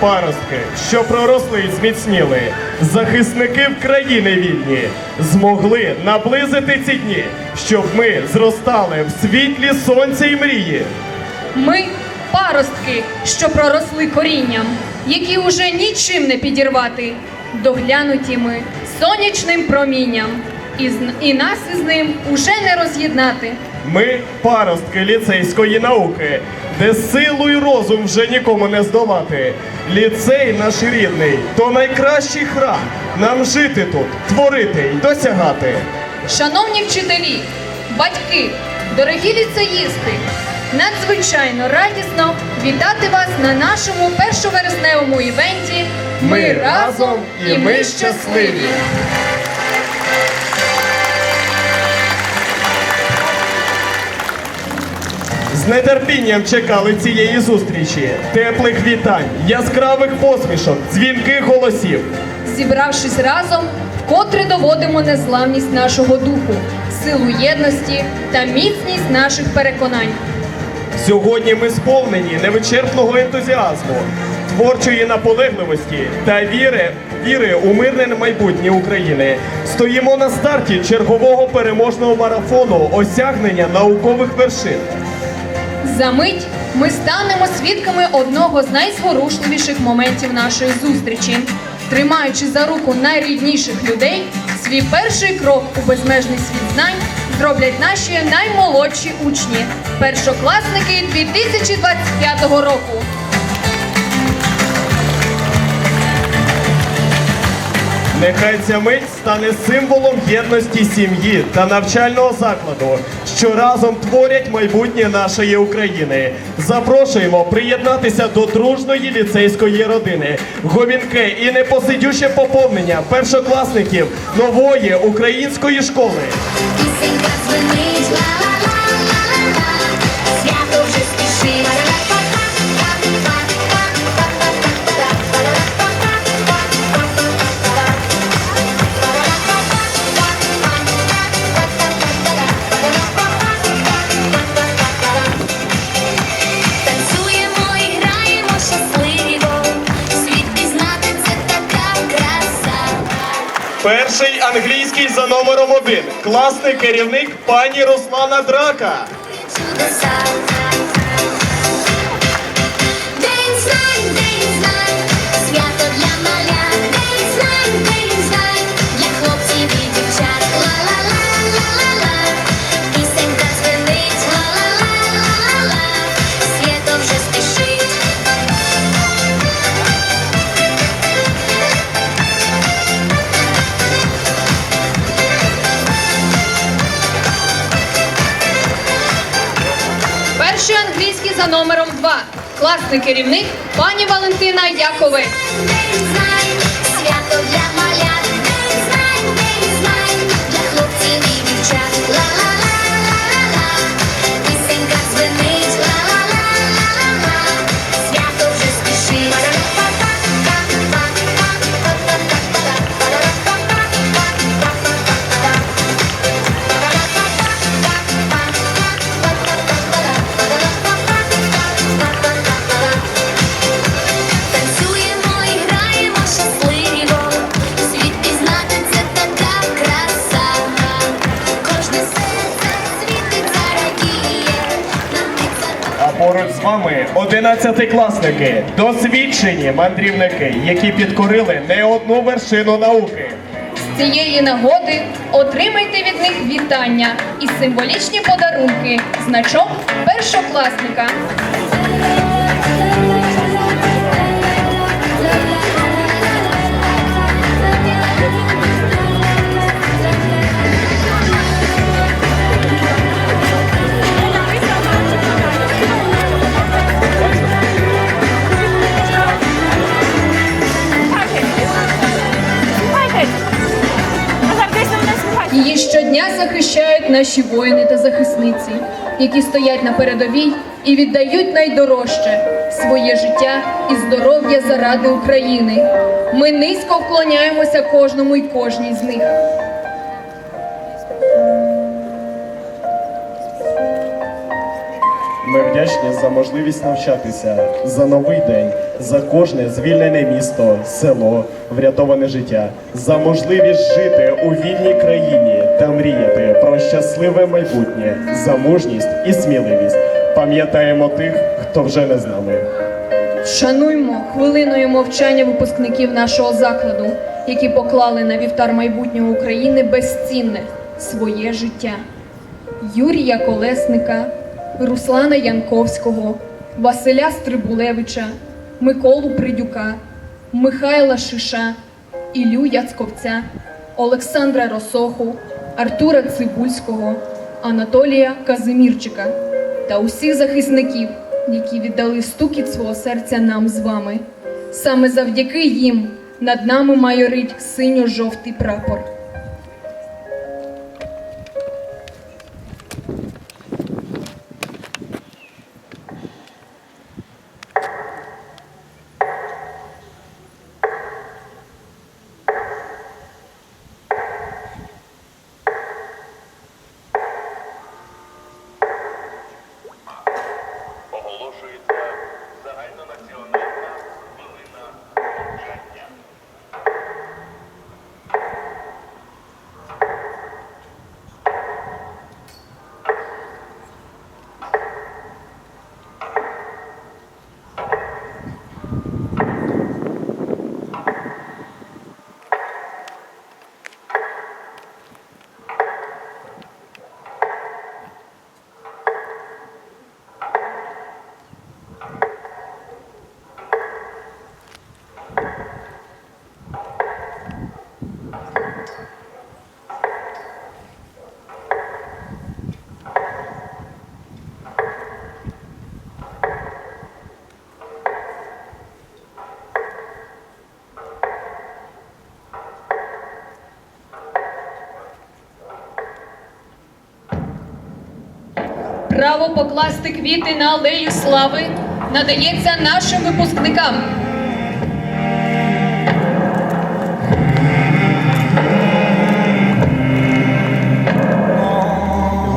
паростки, що проросли і зміцніли, захисники в країни вільні, змогли наблизити ці дні, щоб ми зростали в світлі сонця і мрії. Ми паростки, що проросли корінням, які уже нічим не підірвати, доглянуті ми сонячним промінням, і, і нас із ним уже не роз'єднати. Ми паростки ліцейської науки, де силу і розум вже нікому не здолати. Ліцей наш рідний, то найкращий храм. Нам жити тут, творити й досягати. Шановні вчителі, батьки, дорогі ліцеїсти, надзвичайно радісно вітати вас на нашому першовересневому івенті Ми разом і ми щасливі. Нетерпінням чекали цієї зустрічі, теплих вітань, яскравих посмішок, дзвінких голосів. Зібравшись разом, вкотре доводимо незламність нашого духу, силу єдності та міцність наших переконань. Сьогодні ми сповнені невичерпного ентузіазму, творчої наполегливості та віри, віри у мирне майбутнє України. Стоїмо на старті чергового переможного марафону осягнення наукових вершин. За мить ми станемо свідками одного з найзворушливіших моментів нашої зустрічі. Тримаючи за руку найрідніших людей, свій перший крок у безмежний світ знань зроблять наші наймолодші учні, першокласники 2025 року. Нехай ця мить стане символом єдності сім'ї та навчального закладу, що разом творять майбутнє нашої України. Запрошуємо приєднатися до дружної ліцейської родини, говінке і непосидюче поповнення першокласників нової української школи. Пісенька Перший англійський за номером один. Класний керівник пані Руслана Драка. За номером 2. Класний керівник пані Валентина Яковець. Одинадцятикласники, досвідчені мандрівники, які підкорили не одну вершину науки. З цієї нагоди отримайте від них вітання і символічні подарунки, значок першокласника. Щодня захищають наші воїни та захисниці, які стоять на передовій і віддають найдорожче своє життя і здоров'я заради України. Ми низько вклоняємося кожному і кожній з них. Ми вдячні за можливість навчатися, за новий день, за кожне звільнене місто, село, врятоване життя, за можливість жити у вільній країні та мріяти про щасливе майбутнє, за мужність і сміливість. Пам'ятаємо тих, хто вже не з нами. Вшануймо хвилиною мовчання випускників нашого закладу, які поклали на вівтар майбутнього України безцінне своє життя. Юрія Колесника, Руслана Янковського, Василя Стрибулевича, Миколу Придюка, Михайла Шиша, Ілю Яцковця, Олександра Росоху, Артура Цибульського, Анатолія Казимірчика та усіх захисників, які віддали стукіт свого серця нам з вами. Саме завдяки їм над нами майорить синьо-жовтий прапор. Право покласти квіти на алею слави надається нашим випускникам.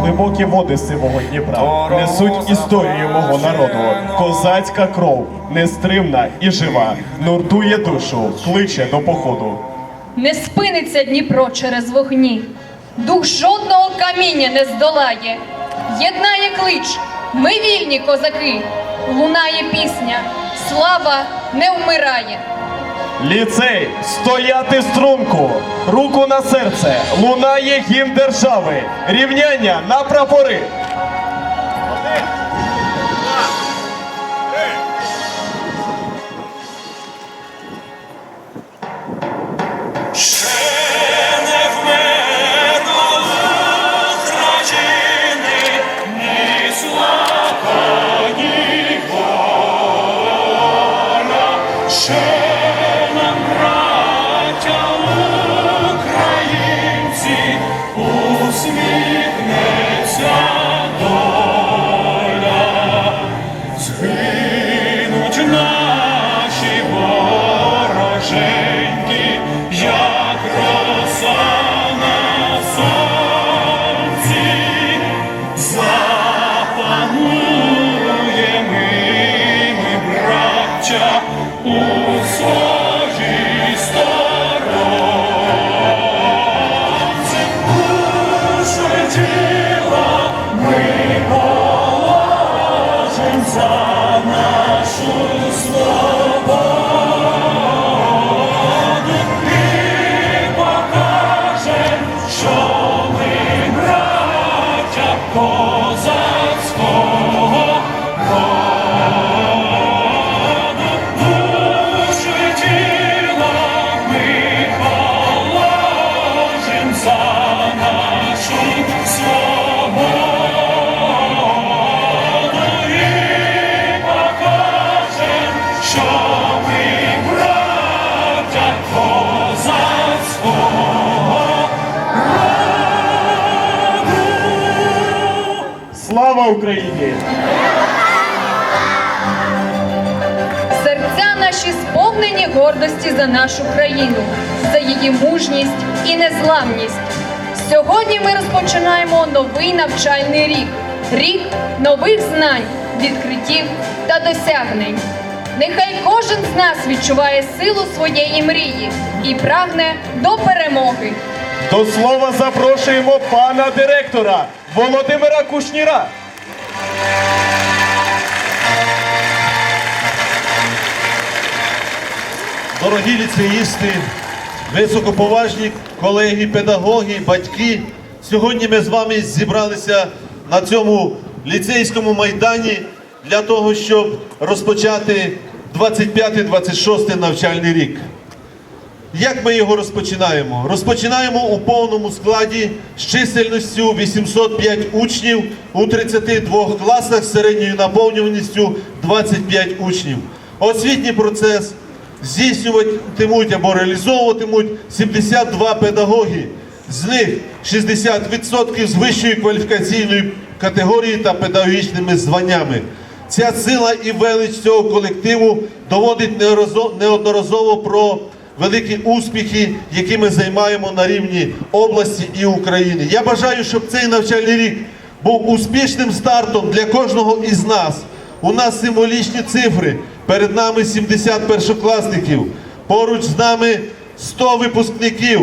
Глибокі води сивого Дніпра несуть історію мого народу. Козацька кров нестримна і жива, нуртує душу, кличе до походу. Не спиниться Дніпро через вогні, дух жодного каміння не здолає. Єднає клич, ми вільні козаки, лунає пісня, слава не вмирає. Ліцей, стояти струнку, руку на серце, лунає гімн держави, рівняння на прапори. Згинуть Слава Україні! Серця наші сповнені гордості за нашу країну, за її мужність і незламність. Сьогодні ми розпочинаємо новий навчальний рік рік нових знань, відкриттів та досягнень. Нехай кожен з нас відчуває силу своєї мрії і прагне до перемоги. До слова запрошуємо пана директора Володимира Кушніра. Дорогі ліцеїсти, високоповажні колеги, педагоги, батьки. Сьогодні ми з вами зібралися на цьому ліцейському майдані для того, щоб розпочати 25-26 навчальний рік. Як ми його розпочинаємо? Розпочинаємо у повному складі з чисельністю 805 учнів у 32 класах з середньою наповнюваністю 25 учнів. Освітній процес здійснюватимуть або реалізовуватимуть 72 педагоги. З них 60% з вищою кваліфікаційною категорією та педагогічними званнями. Ця сила і велич цього колективу доводить неодноразово про великі успіхи, які ми займаємо на рівні області і України. Я бажаю, щоб цей навчальний рік був успішним стартом для кожного із нас. У нас символічні цифри. Перед нами 70 першокласників, поруч з нами 100 випускників.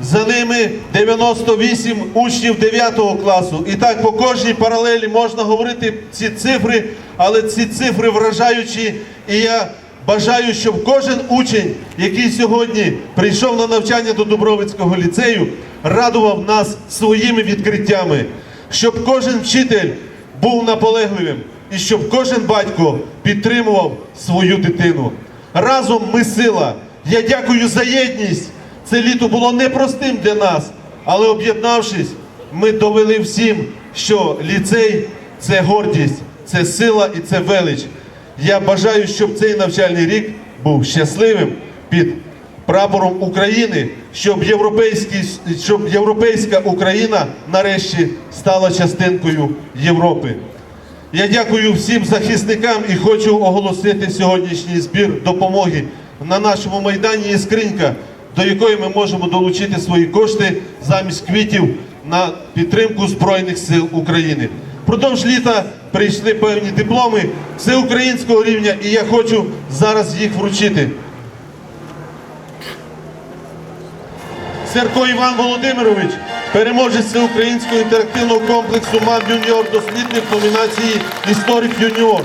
За ними 98 учнів 9 класу. І так по кожній паралелі можна говорити ці цифри, але ці цифри вражаючі. І я бажаю, щоб кожен учень, який сьогодні прийшов на навчання до Дубровицького ліцею, радував нас своїми відкриттями, щоб кожен вчитель був наполегливим і щоб кожен батько підтримував свою дитину. Разом ми сила. Я дякую за єдність. Це літо було непростим для нас, але об'єднавшись, ми довели всім, що ліцей це гордість, це сила і це велич. Я бажаю, щоб цей навчальний рік був щасливим під прапором України, щоб, щоб європейська Україна нарешті стала частинкою Європи. Я дякую всім захисникам і хочу оголосити сьогоднішній збір допомоги. На нашому майдані є скринька, до якої ми можемо долучити свої кошти замість квітів на підтримку Збройних сил України. Впродовж літа прийшли певні дипломи всеукраїнського рівня, і я хочу зараз їх вручити. Серко Іван Володимирович, переможець всеукраїнського інтерактивного комплексу МАМ Юніор дослідник номінації Історик Юніор.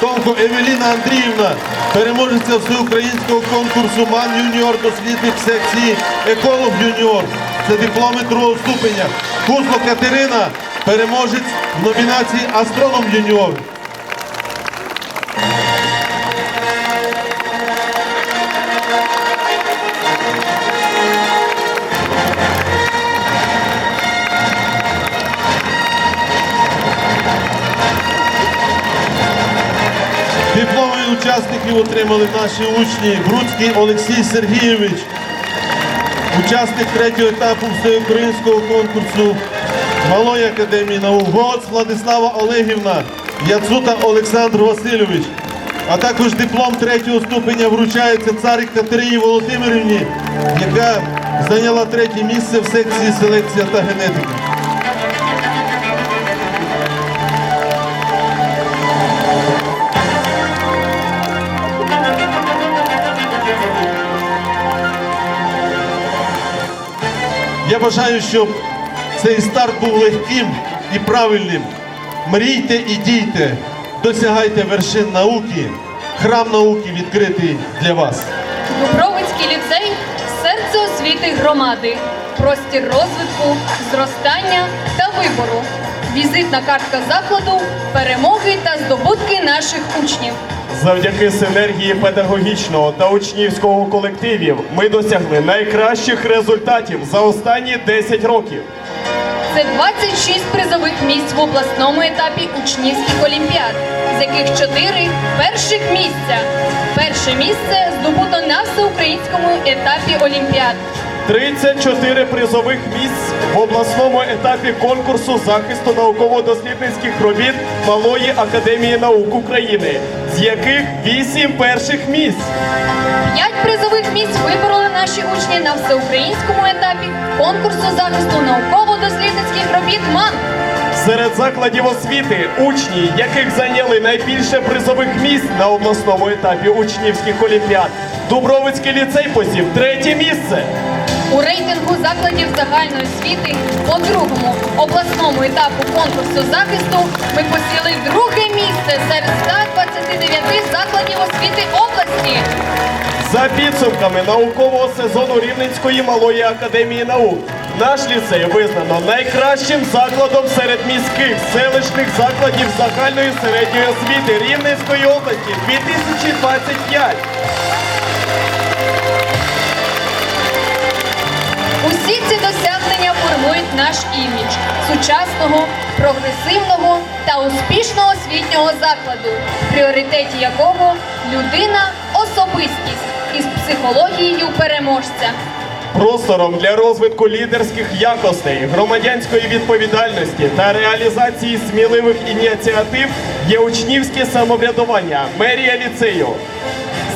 Томко Евеліна Андріївна, переможеця всеукраїнського конкурсу МАМ Юніор дослідник секції Еколог Юніор. Це дипломи другого ступеня. Кузло Катерина, переможець в номінації Астроном Юніор. Учасників отримали наші учні Грудський Олексій Сергійович, учасник третього етапу всеукраїнського конкурсу Малої академії наук, Гоц Владислава Олегівна, Яцута Олександр Васильович. А також диплом третього ступеня вручається царик Катерині Володимирівні, яка зайняла третє місце в секції селекція та генетика. Бажаю, щоб цей старт був легким і правильним. Мрійте і дійте, досягайте вершин науки. Храм науки відкритий для вас. Дубровицький ліцей серце освіти громади, простір розвитку, зростання та вибору. Візитна картка закладу, перемоги та здобутки наших учнів. Завдяки синергії педагогічного та учнівського колективів ми досягли найкращих результатів за останні 10 років. Це 26 призових місць в обласному етапі учнівських олімпіад, з яких 4 перших місця. Перше місце здобуто на всеукраїнському етапі олімпіад. 34 призових місць в обласному етапі конкурсу захисту науково-дослідницьких робіт Малої академії наук України, з яких 8 перших місць. П'ять призових місць вибороли наші учні на всеукраїнському етапі конкурсу захисту науково-дослідницьких робіт МАН. Серед закладів освіти учні, яких зайняли найбільше призових місць на обласному етапі учнівських олімпіад, Дубровицький ліцей посів третє місце. У рейтингу закладів загальної освіти по другому обласному етапу конкурсу захисту ми посіли друге місце серед 129 закладів освіти області. За підсумками наукового сезону Рівненської малої академії наук, наш ліцей визнано найкращим закладом серед міських селищних закладів загальної середньої освіти Рівненської області 2025. Усі ці досягнення формують наш імідж сучасного, прогресивного та успішного освітнього закладу, в пріоритеті якого людина особистість із психологією переможця. Простором для розвитку лідерських якостей, громадянської відповідальності та реалізації сміливих ініціатив є учнівське самоврядування, мерія ліцею.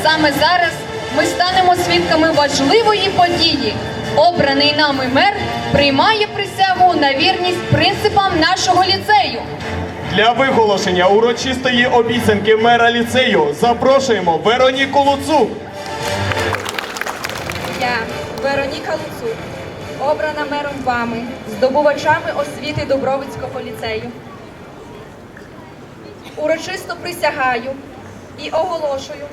Саме зараз ми станемо свідками важливої події. Обраний нами мер приймає присягу на вірність принципам нашого ліцею. Для виголошення урочистої обіцянки мера ліцею запрошуємо Вероніку Луцук. Я, Вероніка Луцук, обрана мером вами, здобувачами освіти Дубровицького ліцею. Урочисто присягаю і оголошую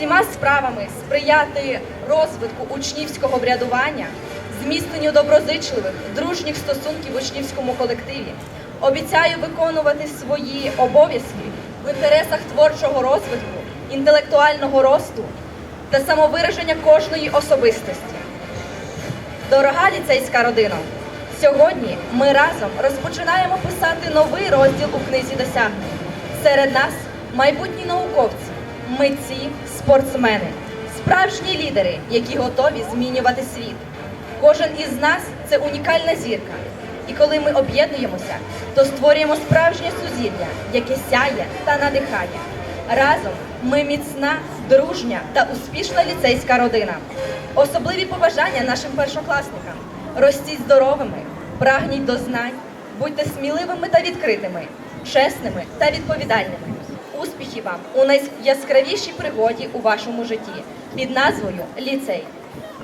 всіма справами сприяти розвитку учнівського врядування, зміцненню доброзичливих, дружніх стосунків в учнівському колективі. Обіцяю виконувати свої обов'язки в інтересах творчого розвитку, інтелектуального росту та самовираження кожної особистості. Дорога ліцейська родина, сьогодні ми разом розпочинаємо писати новий розділ у книзі досягнень. Серед нас майбутні науковці, митці, спортсмени, справжні лідери, які готові змінювати світ. Кожен із нас це унікальна зірка. І коли ми об'єднуємося, то створюємо справжнє сузір'я, яке сяє та надихає. Разом ми міцна, дружня та успішна ліцейська родина. Особливі побажання нашим першокласникам. Ростіть здоровими, прагніть до знань, будьте сміливими та відкритими, чесними та відповідальними. Успіхів вам у найяскравішій пригоді у вашому житті під назвою Ліцей.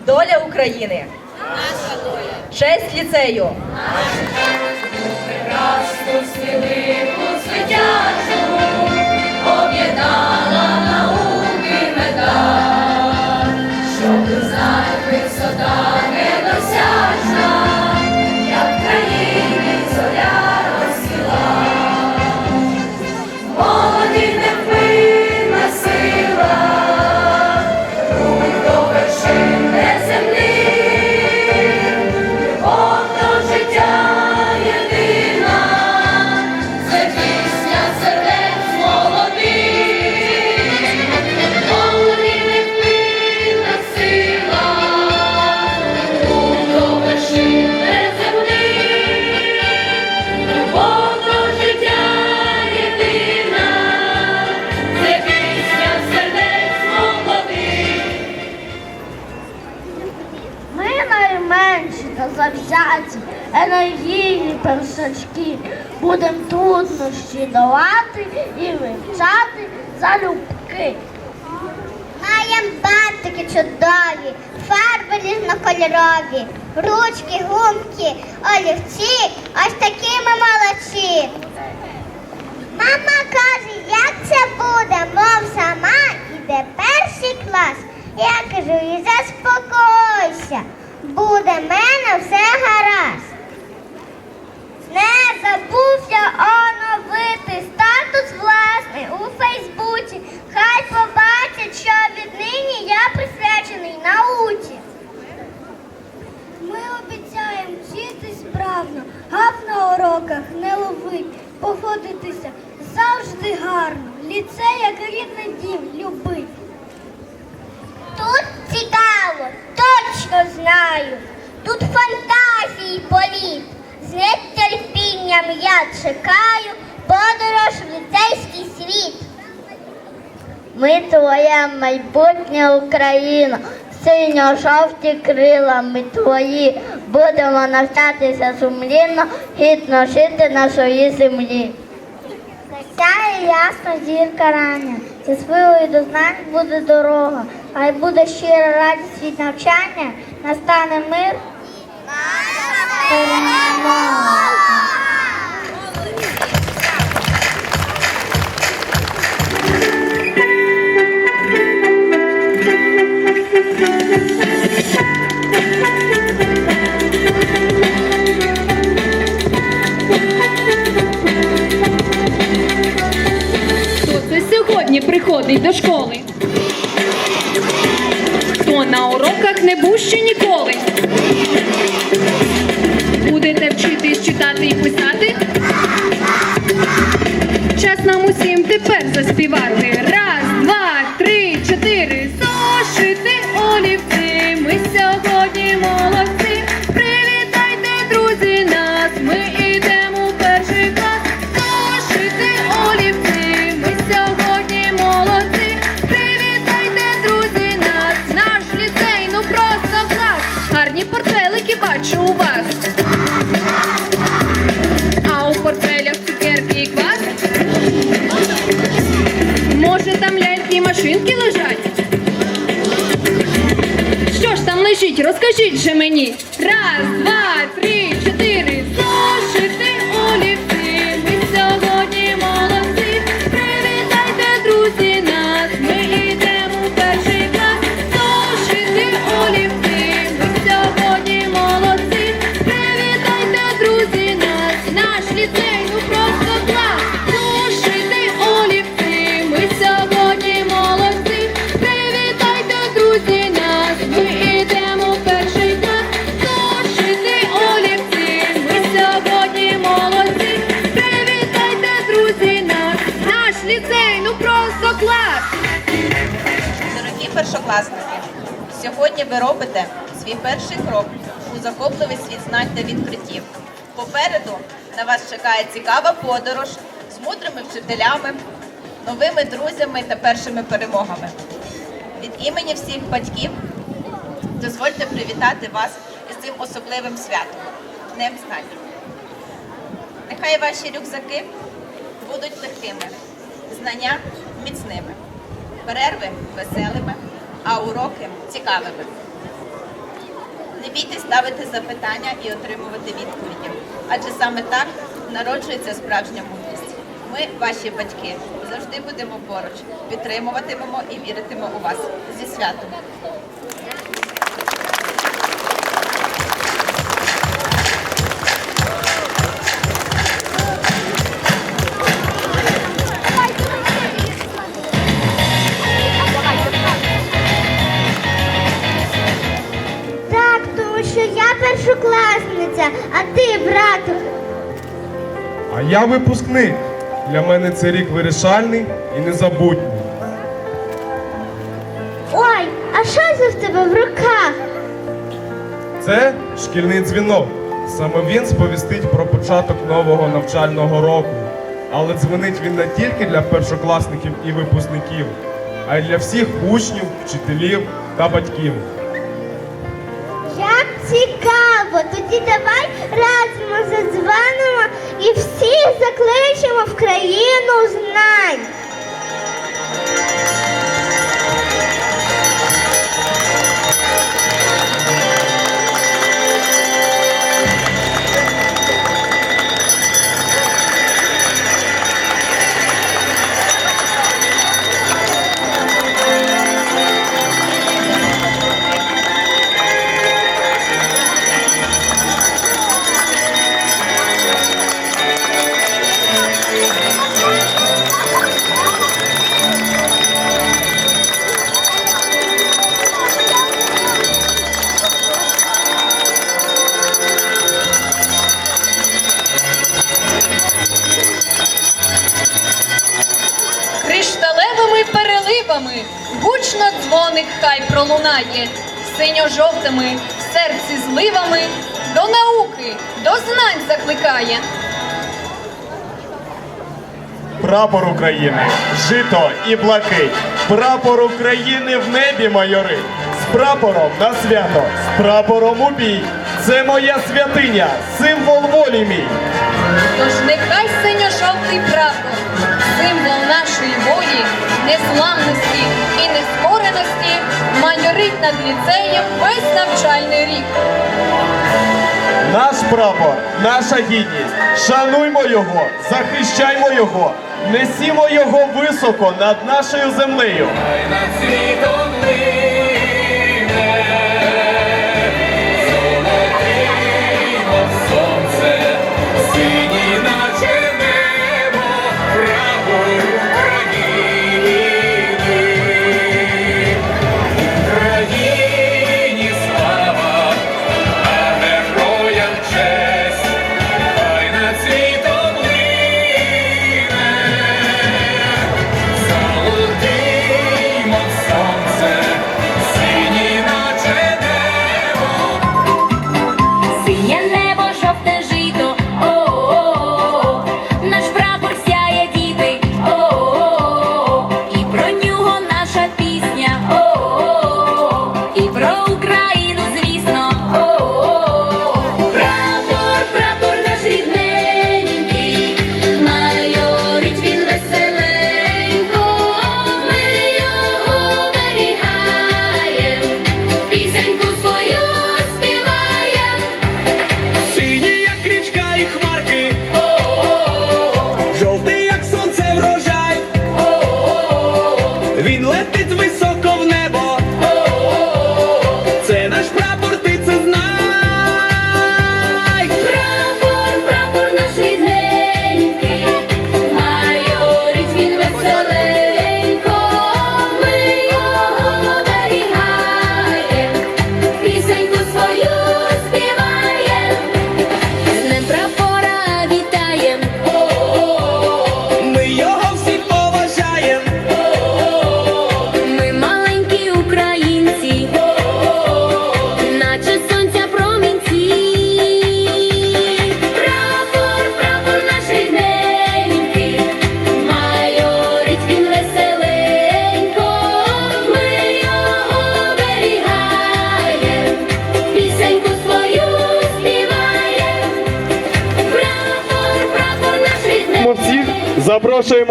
Доля України! Наша доля! Честь ліцею! Молоді ручки, гумки, олівці, ось такі ми молодці. Мама каже, як це буде, мов сама іде перший клас. Я кажу, і заспокойся, буде в мене все гаразд. Не забувся оновити статус власний у Фейсбуці. Хай побачать, що віднині я присвячений науці. Ми обіцяємо вчити справно, гав на уроках не ловить, поводитися завжди гарно. Ліцей як рідний дім любить. Тут цікаво, точно знаю. Тут фантазії політ. З нетерпінням я чекаю подорож в ліцейський Ми майбутня Україна, синьо-жовті крилами твої. Будемо навчатися сумлінно, гідно жити на своїй землі. Сяє ясно зірка рання, зі силою до знань буде дорога, хай буде щира радість від навчання, настане мир. Перемога. Хто це сьогодні приходить до школи? Хто на уроках не був ще ніколи? Будете вчитись читати і писати? Час нам усім тепер заспівати. Раз, два, три, чотири. Зошити олівці. Ми сьогодні молодці. Привітайте, друзі, нас. Ми Розкажіть же мені. Раз, два, першокласники, сьогодні ви робите свій перший крок у захопливий світ знань та відкриттів. Попереду на вас чекає цікава подорож з мудрими вчителями, новими друзями та першими перемогами. Від імені всіх батьків дозвольте привітати вас із цим особливим святом Днем знань. Нехай ваші рюкзаки будуть легкими, знання міцними перерви веселими, а уроки цікавими. Не бійтесь ставити запитання і отримувати відповіді, адже саме так народжується справжня мудрість. Ми, ваші батьки, завжди будемо поруч, підтримуватимемо і віритимо у вас зі святом. Першокласниця, а ти, брату. А я випускник. Для мене цей рік вирішальний і незабутній. Ой, а що це в тебе в руках? Це шкільний дзвінок. Саме він сповістить про початок нового навчального року. Але дзвонить він не тільки для першокласників і випускників, а й для всіх учнів, вчителів та батьків. Як цікаво! Тоді давай разом задзвонимо і всіх закличемо в країну знань. червоних хай пролунає, синьо-жовтими в серці зливами до науки, до знань закликає. Прапор України, жито і блакий, прапор України в небі майори, з прапором на свято, з прапором у бій. Це моя святиня, символ волі мій. Тож нехай синьо-жовтий прапор, символ нашої волі несламності і нескореності маньорить над ліцеєм весь навчальний рік. Наш прапор, наша гідність. Шануймо його, захищаймо його, несімо його високо над нашою землею.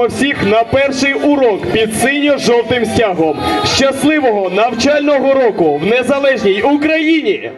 всіх на перший урок під синьо-жовтим стягом. Щасливого навчального року в незалежній Україні!